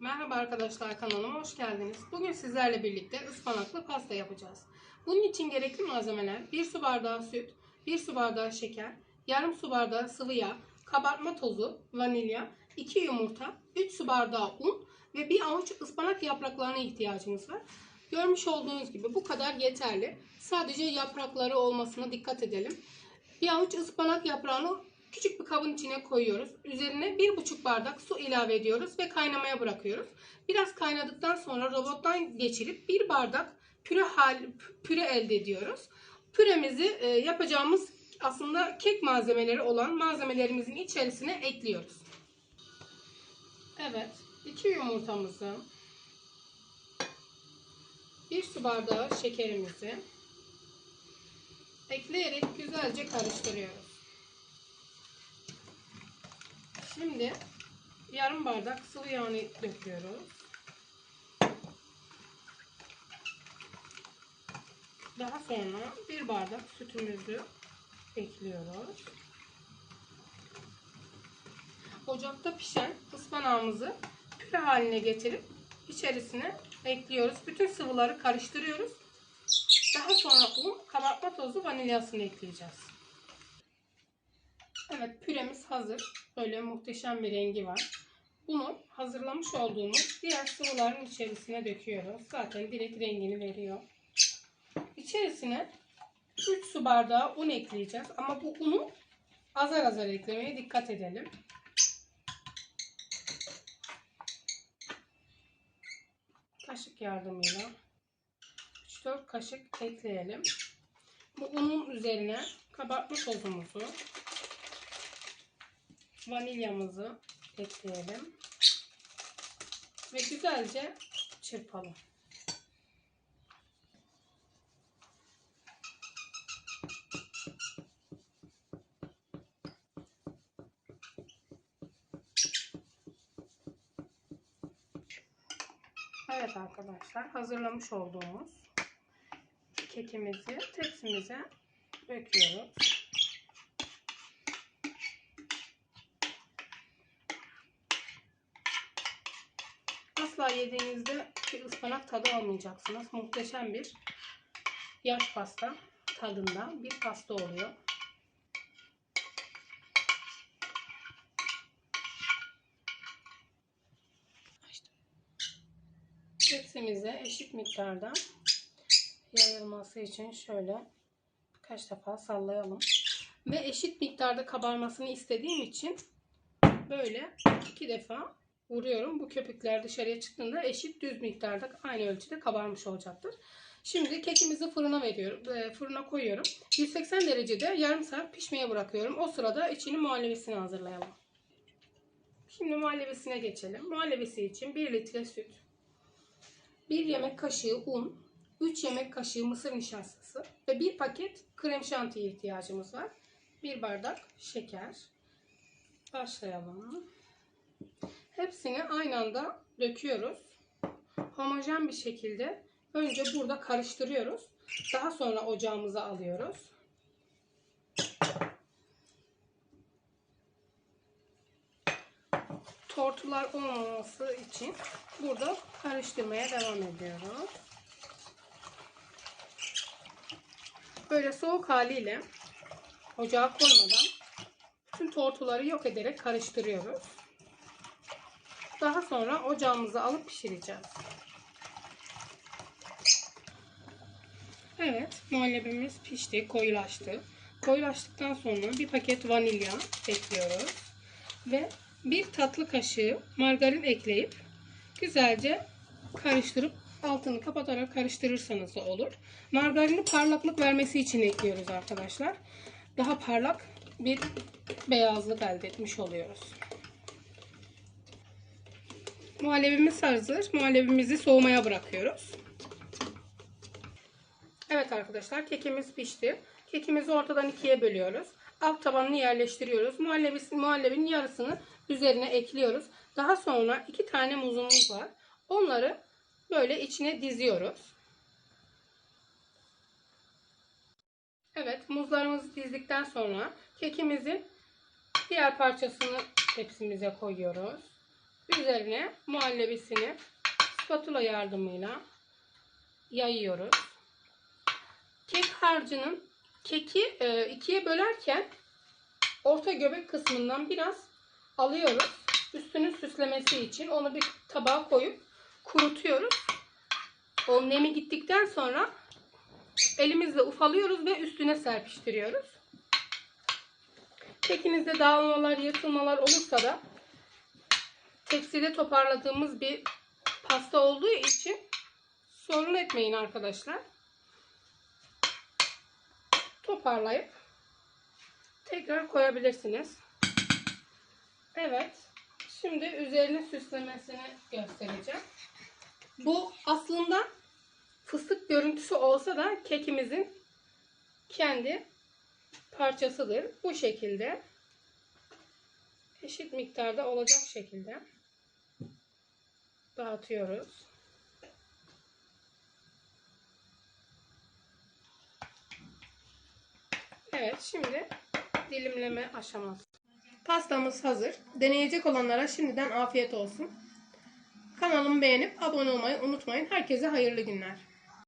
Merhaba arkadaşlar kanalıma hoş geldiniz. Bugün sizlerle birlikte ıspanaklı pasta yapacağız. Bunun için gerekli malzemeler 1 su bardağı süt, 1 su bardağı şeker, yarım su bardağı sıvı yağ, kabartma tozu, vanilya, 2 yumurta, 3 su bardağı un ve bir avuç ıspanak yapraklarına ihtiyacımız var. Görmüş olduğunuz gibi bu kadar yeterli. Sadece yaprakları olmasına dikkat edelim. Bir avuç ıspanak yaprağını küçük bir kabın içine koyuyoruz. Üzerine 1,5 bardak su ilave ediyoruz ve kaynamaya bırakıyoruz. Biraz kaynadıktan sonra robottan geçirip bir bardak püre hal püre elde ediyoruz. Püremizi e, yapacağımız aslında kek malzemeleri olan malzemelerimizin içerisine ekliyoruz. Evet, 2 yumurtamızı, 1 su bardağı şekerimizi ekleyerek güzelce karıştırıyoruz. Şimdi yarım bardak sıvı yağını döküyoruz. Daha sonra bir bardak sütümüzü ekliyoruz. Ocakta pişen ıspanağımızı püre haline getirip içerisine ekliyoruz. Bütün sıvıları karıştırıyoruz. Daha sonra un, kabartma tozu, vanilyasını ekleyeceğiz. Evet püremiz hazır. Böyle muhteşem bir rengi var. Bunu hazırlamış olduğumuz diğer sıvıların içerisine döküyoruz. Zaten direkt rengini veriyor. İçerisine 3 su bardağı un ekleyeceğiz. Ama bu unu azar azar eklemeye dikkat edelim. Kaşık yardımıyla 3-4 kaşık ekleyelim. Bu unun üzerine kabartma tozumuzu, vanilyamızı ekleyelim. Ve güzelce çırpalım. Evet arkadaşlar hazırlamış olduğumuz kekimizi tepsimize döküyoruz. Asla yediğinizde bir ıspanak tadı almayacaksınız. Muhteşem bir yaş pasta tadında bir pasta oluyor. Tepsimize eşit miktarda yayılması için şöyle birkaç defa sallayalım. Ve eşit miktarda kabarmasını istediğim için böyle iki defa vuruyorum. Bu köpükler dışarıya çıktığında eşit düz miktarda aynı ölçüde kabarmış olacaktır. Şimdi kekimizi fırına veriyorum. E, fırına koyuyorum. 180 derecede yarım saat pişmeye bırakıyorum. O sırada içini muhallebisini hazırlayalım. Şimdi muhallebisine geçelim. Muhallebisi için 1 litre süt, 1 yemek kaşığı un, 3 yemek kaşığı mısır nişastası ve 1 paket krem şantiye ihtiyacımız var. 1 bardak şeker. Başlayalım. Hepsini aynı anda döküyoruz. Homojen bir şekilde önce burada karıştırıyoruz. Daha sonra ocağımıza alıyoruz. Tortular olmaması için burada karıştırmaya devam ediyoruz. Böyle soğuk haliyle ocağa koymadan tüm tortuları yok ederek karıştırıyoruz. Daha sonra ocağımıza alıp pişireceğiz. Evet, muhallebimiz pişti, koyulaştı. Koyulaştıktan sonra bir paket vanilya ekliyoruz. Ve bir tatlı kaşığı margarin ekleyip güzelce karıştırıp altını kapatarak karıştırırsanız da olur. Margarini parlaklık vermesi için ekliyoruz arkadaşlar. Daha parlak bir beyazlık elde etmiş oluyoruz. Muhallebimiz hazır. Muhallebimizi soğumaya bırakıyoruz. Evet arkadaşlar kekimiz pişti. Kekimizi ortadan ikiye bölüyoruz. Alt tabanını yerleştiriyoruz. Muhallebisi, muhallebinin yarısını üzerine ekliyoruz. Daha sonra iki tane muzumuz var. Onları böyle içine diziyoruz. Evet muzlarımızı dizdikten sonra kekimizin diğer parçasını tepsimize koyuyoruz. Üzerine muhallebisini spatula yardımıyla yayıyoruz. Kek harcının keki e, ikiye bölerken orta göbek kısmından biraz alıyoruz. Üstünün süslemesi için onu bir tabağa koyup kurutuyoruz. O nemi gittikten sonra elimizle ufalıyoruz ve üstüne serpiştiriyoruz. Kekinizde dağılmalar, yırtılmalar olursa da tepside toparladığımız bir pasta olduğu için sorun etmeyin arkadaşlar. Toparlayıp tekrar koyabilirsiniz. Evet. Şimdi üzerine süslemesini göstereceğim. Bu aslında fıstık görüntüsü olsa da kekimizin kendi parçasıdır. Bu şekilde eşit miktarda olacak şekilde dağıtıyoruz. Evet şimdi dilimleme aşaması. Pastamız hazır. Deneyecek olanlara şimdiden afiyet olsun. Kanalımı beğenip abone olmayı unutmayın. Herkese hayırlı günler.